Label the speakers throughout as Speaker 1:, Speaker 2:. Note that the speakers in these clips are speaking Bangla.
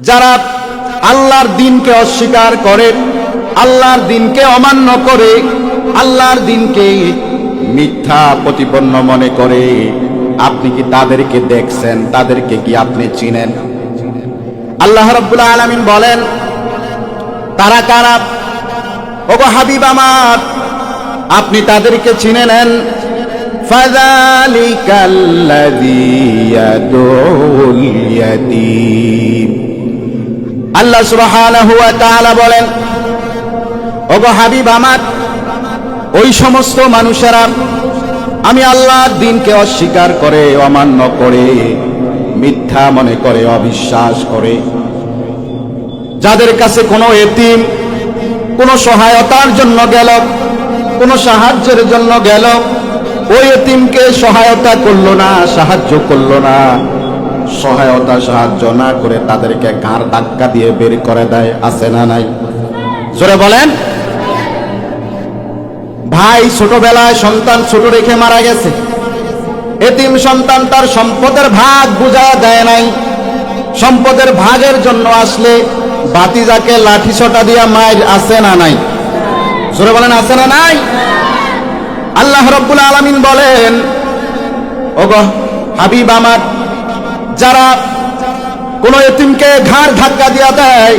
Speaker 1: যারা আল্লাহর দিনকে অস্বীকার করে, আল্লাহর দিনকে অমান্য করে, আল্লাহর দিনকে মিথ্যা প্রতিপন্ন মনে করে, আপনি কি তাদেরকে দেখছেন? তাদেরকে কি আপনি চিনেন? আল্লাহ রব্বুল আলমিন বলেন, তারা কারা? ওগো হাবিব আমার, আপনি তাদেরকে চিনে নেন। ফাজালিকাল্লাযী ইয়াদুল ইয়াতীম। আল্লাহ সুবহানাহু ওয়া তাআলা বলেন, ওগো হাবিব আমার, ওই সমস্ত মানুষেরা, আমি আল্লাহর দিনকে অস্বীকার করে, অমান্য করে, মিথ্যা মনে করে, অবিশ্বাস করে। যাদের কাছে কোনো এতিম, কোনো সহায়তার জন্য গেল, কোনো সাহায্যের জন্য গেল, ওই এতিমকে সহায়তা করল না, সাহায্য করল না। সহায়তা সাহায্য না করে তাদেরকে ঘাড় ধাক্কা দিয়ে বের করে দেয়, আছে না নাই? জোরে বলেন। ভাই ছোটবেলায় সন্তান ছোট রেখে মারা গেছে। এতিম সন্তান তার সম্পদের ভাগ বুঝা দেয় নাই। সম্পদের ভাগের জন্য আসলে বাতিজাকে লাঠি ছটা দিয়া মায়ের আছে না নাই? জোরে বলেন, আছে না নাই? আল্লাহ রব্বুল আলমিন বলেন, ওগো হাবিব আমার যারা কোন এতিমকে ঘাড় ধাক্কা দিয়া দেয়,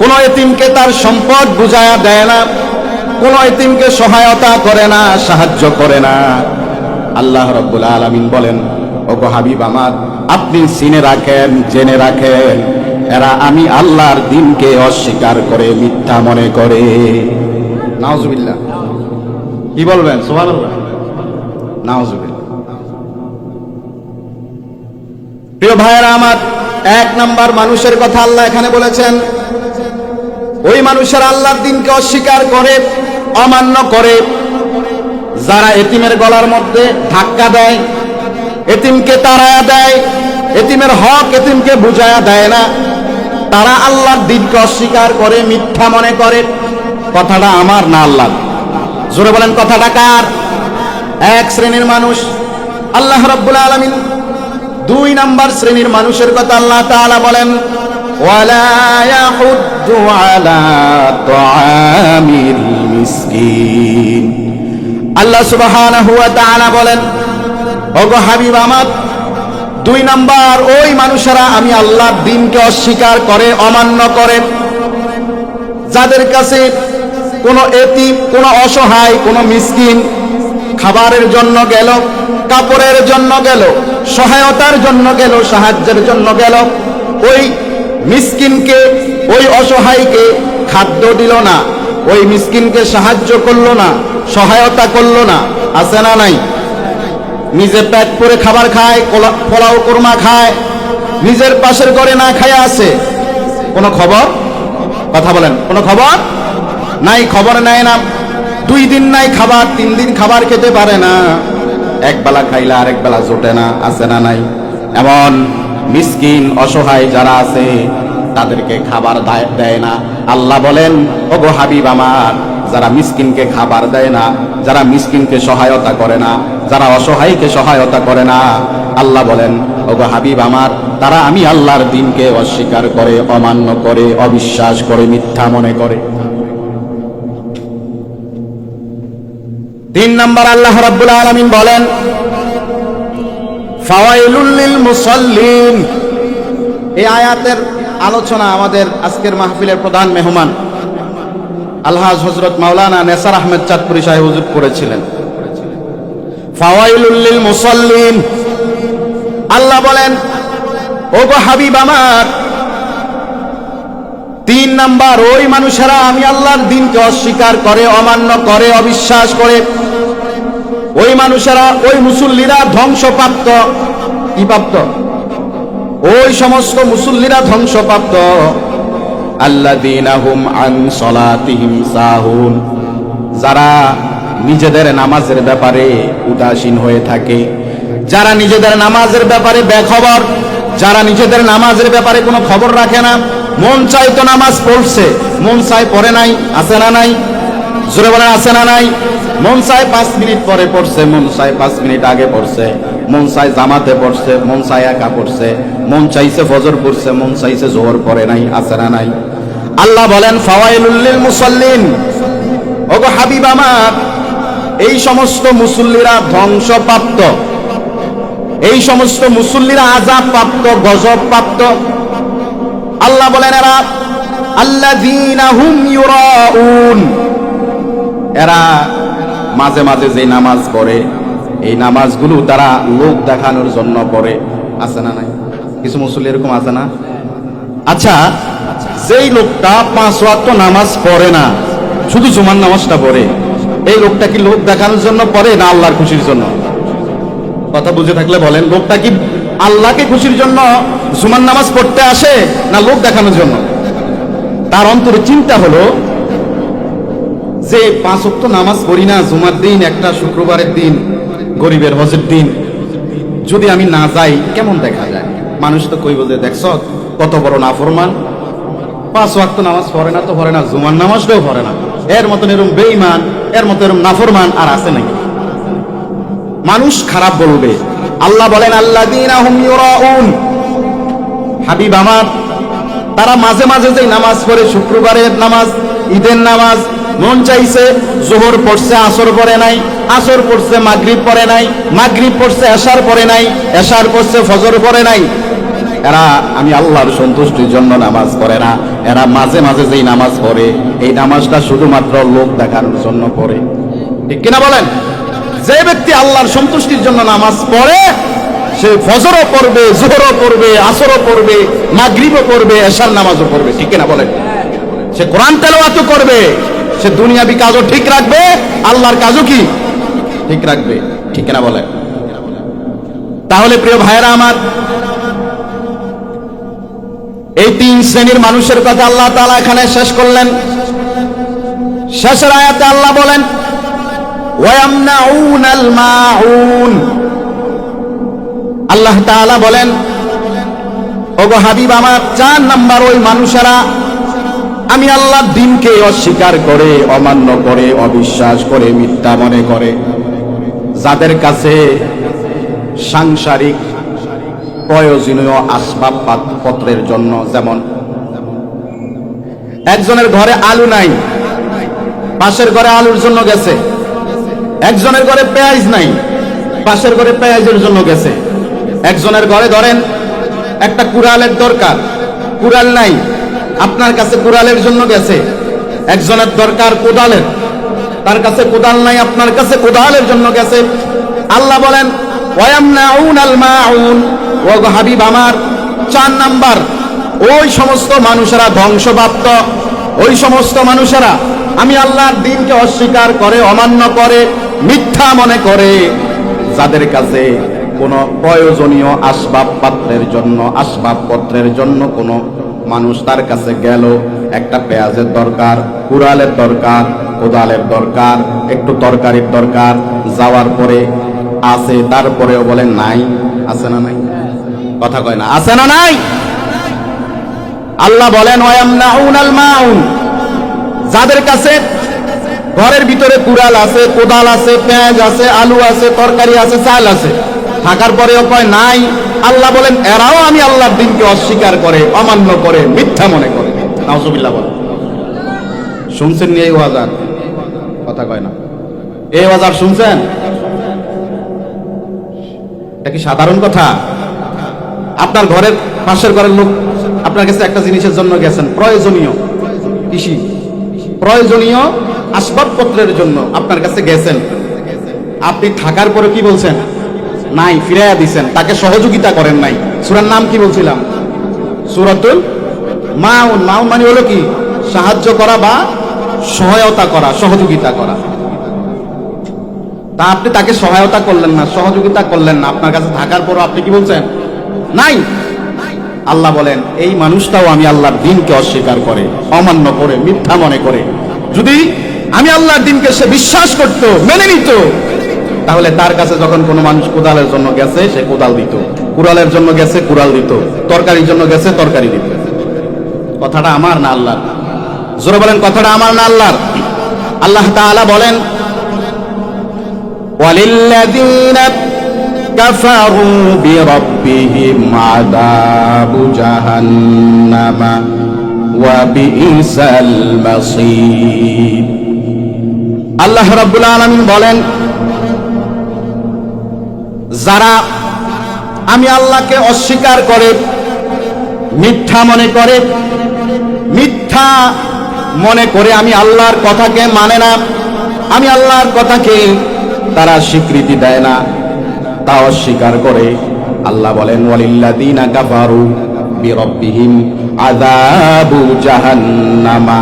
Speaker 1: কোন এতিমকে তার সম্পদ বুঝায়া দেয় না, কোন এতিমকে সহায়তা করে না, সাহায্য করে না। আল্লাহ রব্বুল আলমিন বলেন, ওগো হাবিব আমার, আপনি চিনে রাখেন, জেনে রাখেন, এরা আমি আল্লাহর দিনকে অস্বীকার করে মিথ্যা মনে করে। নাউজুবিল্লাহ। কি বলবেন? সোহান নাউজুবিল্লাহ। প্রিয় ভাইয়েরা আমার, এক নাম্বার মানুষের কথা আল্লাহ এখানে বলেছেন। ওই মানুষের আল্লাহর দিনকে অস্বীকার করে, অমান্য করে, যারা এতিমের গলার মধ্যে ধাক্কা দেয়, এতিমকে তাড়ায়া দেয়, এতিমের হক এতিমকে বুঝায়া দেয় না, তারা আল্লাহর দিনকে অস্বীকার করে, মিথ্যা মনে করে। কথাটা আমার না আল্লাহ জোরে বলেন, কথাটা কার? এক শ্রেণির মানুষ, আল্লাহ রব্বুল আলমিন দুই নাম্বার শ্রেণির মানুষের কথা আল্লাহ তাআলা বলেন, ওয়ালা ইয়াহুদ্দু আলা তুআমিল মিসকিন। আল্লাহ সুবহানাহু ওয়া তাআলা বলেন, ওগো হাবিব আমার, দুই নাম্বার ওই মানুষেরা আমি আল্লাহর দিনকে অস্বীকার করে, অমান্য করে। যাদের কাছে কোনো এতি কোনো অসহায়, কোনো মিসকিন খাবারের জন্য গেল, কাপড়ের জন্য গেল, সহায়তার জন্য গেল, সাহায্যের জন্য গেল। ওই মিসকিনকে, ওই অসহায়কে খাদ্য দিল না, ওই মিসকিনকে সাহায্য করল না, সহায়তা করল না, আছে না নাই? নিজে পেট করে খাবার খায় পোলাও কোরমা খায়, নিজের পাশের ঘরে না খায় আছে। কোনো খবর? কথা বলেন, কোনো খবর? নাই, খবর নেয় না। দুই দিন নাই খাবার, তিন দিন খাবার খেতে পারে না। এক বেলা খাইলে আরেক বেলা জোটে না, আছে না নাই। এমন মিসকিন, অসহায় যারা আছে, তাদেরকে খাবার দায়- না। আল্লাহ বলেন, ওগো হাবিব আমার, যারা মিসকিনকে খাবার দেয় না, যারা মিসকিনকে সহায়তা করে না, যারা অসহায়কে সহায়তা করে না, আল্লাহ বলেন, ওগো হাবিব আমার, তারা আমি আল্লাহর দিনকে অস্বীকার করে, অমান্য করে, অবিশ্বাস করে, মিথ্যা মনে করে। তিন নম্বর আল্লাহ রাব্বুল আলামিন বলেন মুসাল্লিন। এই আয়াতের আলোচনা আমাদের আজকের মাহফিলের প্রধান মেহমান, আলহাজ হজরত মাওলানা নেসার আহমেদ চাঁদপুরি সাহেব হুজুর করেছিলেন। ফাওয়াইলুল আল্লাহ বলেন, ওগো হাবিব আমার তিন নাম্বার, ওই মানুষেরা আমি আল্লাহর দিনকে অস্বীকার করে, অমান্য করে, অবিশ্বাস করে। ওই মানুষেরা, ওই মুসল্লিরা ধ্বংসপ্রাপ্ত। কি প্রাপ্ত? ওই সমস্ত মুসল্লিরা ধ্বংসপ্রাপ্ত। আল্লাযীনাহুম আন সলাতিহিম সাহুন। যারা নিজেদের নামাজের ব্যাপারে উদাসীন হয়ে থাকে, যারা নিজেদের নামাজের ব্যাপারে বেখবর যারা নিজেদের নামাজের ব্যাপারে কোনো খবর রাখে না, মন চাই তো নামাজ পড়ছে। মন চাই পড়ে নাই, আছে না নাই? জোরে বলেন, আছে না নাই? মন চাই পাঁচ মিনিট পরে পড়ছে, মন চাই পাঁচ মিনিট আগে পড়ছে। মন চাই জামাতে পড়ছে, মন চাই একা পড়ছে। মন চাইছে ফজর পড়ছে, মন চাইছে জোহর পড়ে নাই, আছে না নাই? আল্লাহ বলেন ফাওয়াইলুল্লিল মুসাল্লিন। ওগো হাবিব আমার, এই সমস্ত মুসল্লিরা ধ্বংসপ্রাপ্ত। এই সমস্ত মুসল্লিরা আজাব প্রাপ্ত গজব প্রাপ্ত আল্লাহ বলেন, এরা এরা মাঝে মাঝে যে নামাজ পড়ে, এই নামাজগুলো তারা লোক দেখানোর জন্য পড়ে। আছে না নাই? কিছু মুসল্লি এরকম আছে না? আচ্ছা যেই লোকটা পাঁচ ওয়াক্ত নামাজ পড়ে না, শুধু জুমার নামাজটা পড়ে, এই লোকটা কি লোক দেখানোর জন্য পড়ে না আল্লাহর খুশির জন্য? কথা বুঝে থাকলে বলেন, লোকটা কি আল্লাহকে খুশির জন্য জুমার নামাজ পড়তে আসে না লোক দেখানোর জন্য? তার অন্তরে চিন্তা হলো যে পাঁচ ওয়াক্ত নামাজ পড়ি না, জুমার দিন, একটা শুক্রবারের দিন, গরিবের হজের দিন, যদি আমি না যাই, কেমন দেখা যায়? মানুষ তো কই যে দেখছ, কত বড় নাফরমান। পাঁচ ওয়াক্ত নামাজ পড়ে না তো পড়ে না, জুমার নামাজটাও পড়ে না। এর মতন এরম বেইমান এর মতো এরম নাফরমান আর আছে নাকি? মানুষ খারাপ বলবে। আল্লাহ বলেন আল্লাহ হাবিব আমার, তারা মাঝে মাঝে যে নামাজ পড়ে, শুক্রবারের নামাজ, ঈদের নামাজ, মন চাইছে জোহর পড়ছে, আসর পরে নাই, আসর পড়ছে, মাগরিব পড়ে নাই, মাগরিব পড়ছে, এশার পড়ে নাই, এশার পড়ছে, ফজর পড়ে নাই। এরা, আমি আল্লাহর সন্তুষ্টির জন্য নামাজ পড়ে না। এরা মাঝে মাঝে যেই নামাজ পড়ে, এই নামাজটা শুধুমাত্র লোক দেখানোর জন্য পড়ে। ঠিক কিনা বলেন? যে ব্যক্তি আল্লাহর সন্তুষ্টির জন্য নামাজ পড়ে, সে ফজরও পড়বে, জোহরও পড়বে, আসরও পড়বে, মাগরিবও পড়বে, এশার নামাজও পড়বে। ঠিক কিনা বলেন? সে কোরআন তেলাওয়াতও করবে, সে দুনিয়াবি কাজও ঠিক রাখবে, আল্লাহর কাজও কি? ঠিক রাখবে। ঠিক কিনা বলেন? তাহলে প্রিয় ভাইয়েরা আমার, এই তিন শ্রেণির মানুষের কথা আল্লাহ তাআলা এখানে শেষ করলেন। শেষের আয়াতে আল্লাহ বলেন আল্লাহ তাআলা বলেন, ওগো হাবিব আমার চার নাম্বার ওই মানুষেরা, আমি আল্লাহ দিনকে অস্বীকার করে, অমান্য করে, অবিশ্বাস করে, মিথ্যা মনে করে। যাদের কাছে সাংসারিক, প্রয়োজনীয় আসবাবপত্রের জন্য যেমন একজনের ঘরে আলু নাই, পাশের ঘরে আলুর জন্য গেছে। একজনের ঘরে পেঁয়াজ নাই, পাশের ঘরে পেঁয়াজের জন্য গেছে। একজনের ঘরে ধরেন, একটা কুড়ালের দরকার, কুড়াল নাই, আপনার কাছে কুড়ালের জন্য গেছে। একজনের দরকার কোদালের, তার কাছে কোদাল নাই, আপনার কাছে কোদালের জন্য গেছে। আল্লাহ বলেন হাবিব আমার, চার নাম্বার, ওই সমস্ত মানুষেরা ধ্বংসপ্রাপ্ত, ওই সমস্ত মানুষেরা, আমি আল্লাহর দিনকে অস্বীকার করে, অমান্য করে মিথ্যা মনে করে, যাদের কাছে কোনো প্রয়োজনীয় আসবাবপত্রের জন্য আসবাবপত্রের জন্য কোনো মানুষ তার কাছে গেল, একটা পেঁয়াজের দরকার, কুড়ালের দরকার, কোদালের দরকার, একটু তরকারির দরকার, যাওয়ার পরে আছে তারপরেও বলে নাই, আছে না নাই? কথা কয় না, আছে না নাই? আল্লাহ বলেন যাদের কাছে ঘরের ভিতরে কুড়াল আছে, কোদাল আছে, পেঁয়াজ আছে, আলু আছে, তরকারি আছে, চাল আছে। থাকার পরেও কয়, নাই, আল্লাহ বলেন, এরাও আমি আল্লাহর দিনকে অস্বীকার করে, অমান্য করে, মিথ্যা মনে করে। নাউজুবিল্লাহ বলে শুনছেন নি এই কথা কয় না। এই শুনছেন? এটা কি সাধারণ কথা? আপনার ঘরের পাশের ঘরের লোক আপনার কাছে একটা জিনিসের জন্য গেছেন, প্রয়োজনীয়। কৃষি। প্রয়োজনীয় আসবাবপত্রের জন্য আপনার কাছে গেছেন। আপনি থাকার পরে কি বলছেন? নাই, ফিরাইয়া দিছেন। তাকে সহযোগিতা করেন নাই। সুরার নাম কি বলছিলাম? সুরাতুল মাউন। মাউন মানে হলো কি? সাহায্য করা বা সহায়তা করা, সহযোগিতা করা। তা আপনি তাকে সহায়তা করলেন না, সহযোগিতা করলেন না। আপনার কাছে থাকার পরও আপনি কি বলছেন? নাই। আল্লাহ বলেন, এই মানুষটাও আমি আল্লাহর দিনকে অস্বীকার করে, অমান্য করে, মিথ্যা মনে করে। যদি আমি আল্লাহর দিনকে সে বিশ্বাস করত, মেনে নিত। তাহলে তার কাছে যখন কোনো মানুষ কোদালের জন্য গেছে, সে কোদাল দিত। কুড়ালের জন্য গেছে, কুড়াল দিত। তরকারির জন্য গেছে, তরকারি দিত। কথাটা আমার না আল্লাহ জোরে বলেন, কথাটা আমার না আল্লাহর? আল্লাহ তাআলা বলেন, ওয়ালিল্লাযীনা কাফারু বিরাব্বিহিম আযাবু জাহান্নামা ওয়া বিইসাল মাসীর। আল্লাহ রাব্বুল আলামিন বলেন, যারা আমি আল্লাহকে অস্বীকার করে, মিথ্যা মনে করে, মিথ্যা মনে করে আমি আল্লাহর কথাকে মানে না, আমি আল্লাহর কথাকে তারা স্বীকৃতি দেয় না, তা অস্বীকার করে আল্লাহ বলেন, ওয়ালিল্লাযীনা কাফারু বিরাব্বিহিম আযাবু জাহান্নামা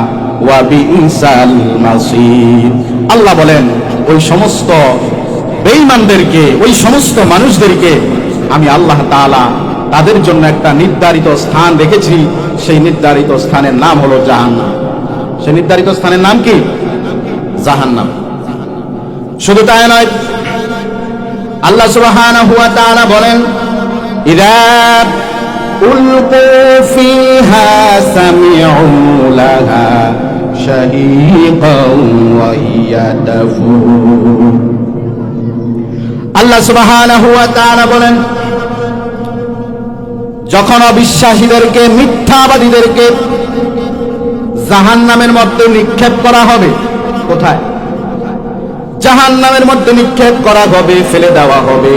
Speaker 1: ওয়া বিইসাল মাসীর আল্লাহ বলেন, ওই সমস্ত বেঈমানদেরকে, ওই সমস্ত মানুষদেরকে আমি আল্লাহ তাআলা তাদের জন্য একটা নির্ধারিত স্থান রেখেছি। সেই নির্ধারিত স্থানের নাম হলো জাহান্নাম। সেই নির্ধারিত স্থানের নাম কি? জাহান্নাম। শুধু তাই নয়, আল্লাহ সুবহানাহু ওয়া তাআলা বলেন, ইদা উলকু ফিহা সামিউ লাহা। ওয়া হিয়া তাফুর আল্লাহ সুবহানাহু ওয়া বলেন, যখন অবিশ্বাসীদেরকে, মিথ্যাবাদীদেরকে জাহান্নামের মধ্যে নিক্ষেপ করা হবে, কোথায়? জাহান নামের মধ্যে নিক্ষেপ করা হবে, ফেলে দেওয়া হবে।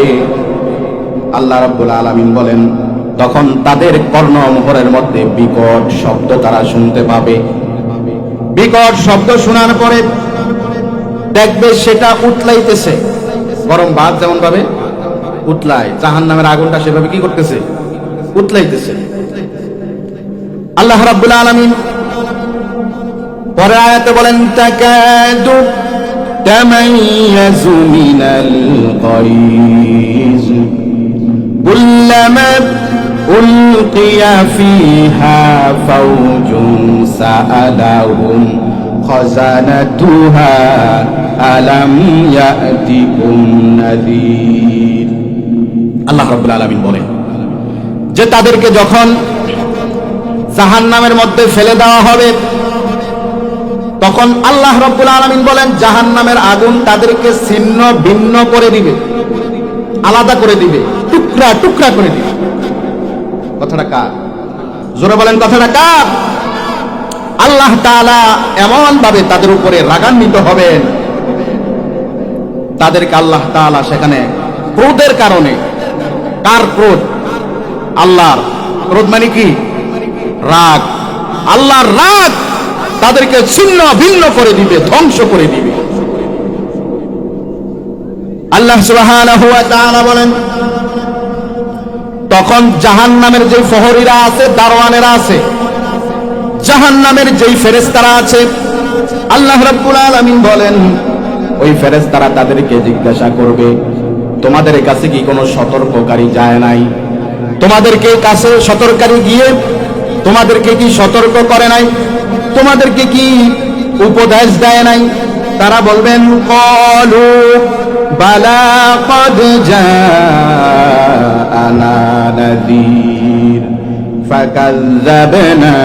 Speaker 1: আল্লাহ রাব্বুল আলামিন বলেন, তখন তাদের কর্ণ কর্ণমোহরের মধ্যে বিকট শব্দ তারা শুনতে পাবে। বিকট শব্দ শোনার পরে দেখবে সেটা উতলাইতেছে। গরম ভাত যেমন ভাবে উতলায় জাহান নামের আগুনটা সেভাবে কি করতেছে? উতলাইতেছে। আল্লাহ রাব্বুল আলামিন পরে আয়াতে বলেন, তাকাদু তামাইয়াজু মিনাল গায়জ কুল্লামা ألقي فيها فوج سألهم خزنتها ألم يأتكم نذير আল্লাহ রাব্বুল আলামিন বলেন যে তাদেরকে যখন জাহান্নামের মধ্যে ফেলে দেওয়া হবে তখন আল্লাহ রব্বুল আলমিন বলেন জাহান নামের আগুন তাদেরকে ছিন্ন ভিন্ন করে দিবে আলাদা করে দিবে টুকরা টুকরা করে দিবে কথাটা কার? জোরে বলেন, কথাটা কার? আল্লাহ তাআলা এমন ভাবে তাদের উপরে রাগান্বিত হবেন। তাদেরকে আল্লাহ তাআলা সেখানে ক্রোধের কারণে, কার ক্রোধ? আল্লাহর। ক্রোধ মানে কি? রাগ। আল্লাহর রাগ তাদেরকে ছিন্ন, ভিন্ন করে দিবে, ধ্বংস করে দিবে। আল্লাহ তাআলা বলেন তখন জাহান্নামের যে ফহরিরা আছে, দারোয়ানেরা আছে, জাহান্নামের যেই ফেরেশতারা আছে, আল্লাহ রাব্বুল আলামিন বলেন, ওই ফেরেশতারা তাদেরকে জিজ্ঞাসা করবে, তোমাদের কাছে কি কোনো সতর্ককারী যায় নাই? তোমাদেরকে কাছে সতর্ককারী গিয়ে তোমাদেরকে কি সতর্ক করে নাই? তোমাদেরকে কি উপদেশ দেয় নাই? তারা বলবেন, কলু বালা কদ জাআনা নাযীর فكذبنا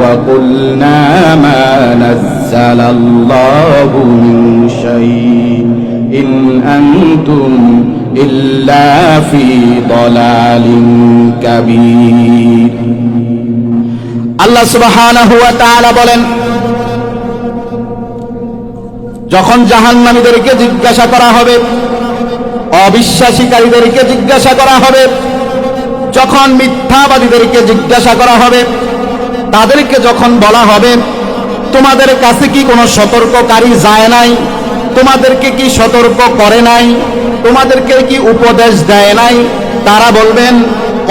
Speaker 1: وقلنا ما نزل الله من شيء إن أنتم إلا في ضلال كبير আল্লাহ সুবহানাহু ওয়া তাআলা বলেন যখন জাহান্নামীদেরকে জিজ্ঞাসা করা হবে, অবিশ্বাসীকারীদেরকে জিজ্ঞাসা করা হবে, যখন মিথ্যাবাদীদেরকে জিজ্ঞাসা করা হবে, তাদেরকে যখন বলা হবে, তোমাদের কাছে কি কোনো সতর্ককারী যায় নাই? তোমাদেরকে কি সতর্ক করে নাই? তোমাদেরকে কি উপদেশ দেয় নাই? তারা বলবেন,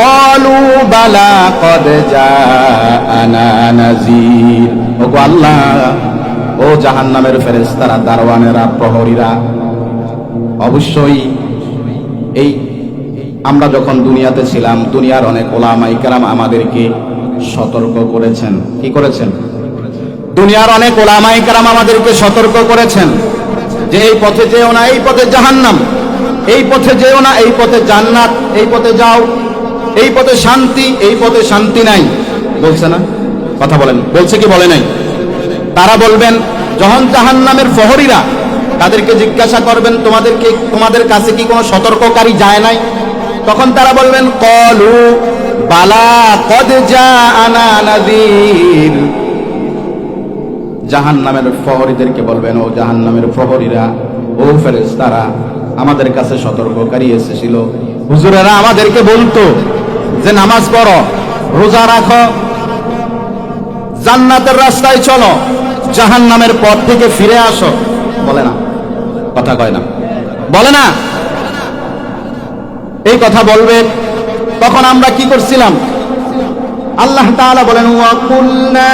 Speaker 1: কলু বালা কদ নাযীর। ওগো আল্লাহ ও জাহান জাহান্নামের ফেরেশতারা, দারোয়ানেরা, প্রহরীরা, অবশ্যই এই আমরা যখন দুনিয়াতে ছিলাম, দুনিয়ার অনেক ওলামাই আমাদেরকে সতর্ক করেছেন। কি করেছেন? দুনিয়ার অনেক ওলামাই আমাদেরকে সতর্ক করেছেন যে এই পথে যেও না, এই পথে জাহান্নাম, এই পথে যেও না, এই পথে জান্নাত, এই পথে যাও, এই পথে শান্তি, এই পথে শান্তি নাই। বলছে না? কথা বলেন। বলছে কি বলে নাই? তারা বলবেন, যখন জাহান্নামের প্রহরীরা তাদেরকে জিজ্ঞাসা করবেন, তোমাদেরকে, তোমাদের কাছে কি কোনো সতর্ককারী যায় নাই? তখন তারা বলবেন, কলু বালা কদ যা আনা নাদির জাহান নামের প্রহরীদেরকে বলবেন, ও জাহান নামের প্রহরীরা, ও ফেরেস তারা আমাদের কাছে সতর্ককারী এসেছিল। হুজুরেরা আমাদেরকে বলতো যে, নামাজ পড়ো, রোজা রাখো জান্নাতের রাস্তায় চলো জাহান নামের পথ থেকে ফিরে আসো। বলে না, কথা কয় না। বলে না। এই কথা বলবে, তখন আমরা কি করছিলাম? আল্লাহ তাআলা বলেন, ওয়া কুলনা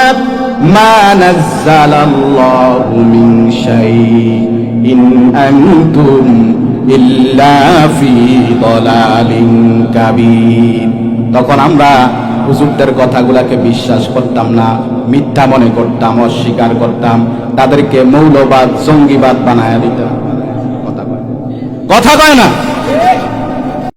Speaker 1: মা নাযালাল্লাহু মিন শাইইন আনতুম ইল্লা ফি দালালিন কাবীর। তখন আমরা হুজুরদের কথাগুলাকে বিশ্বাস করতাম না, মিথ্যা মনে করতাম, অস্বীকার করতাম, তাদেরকে মৌলবাদ, জঙ্গিবাদ বানায় দিতাম। কথা কয়। না?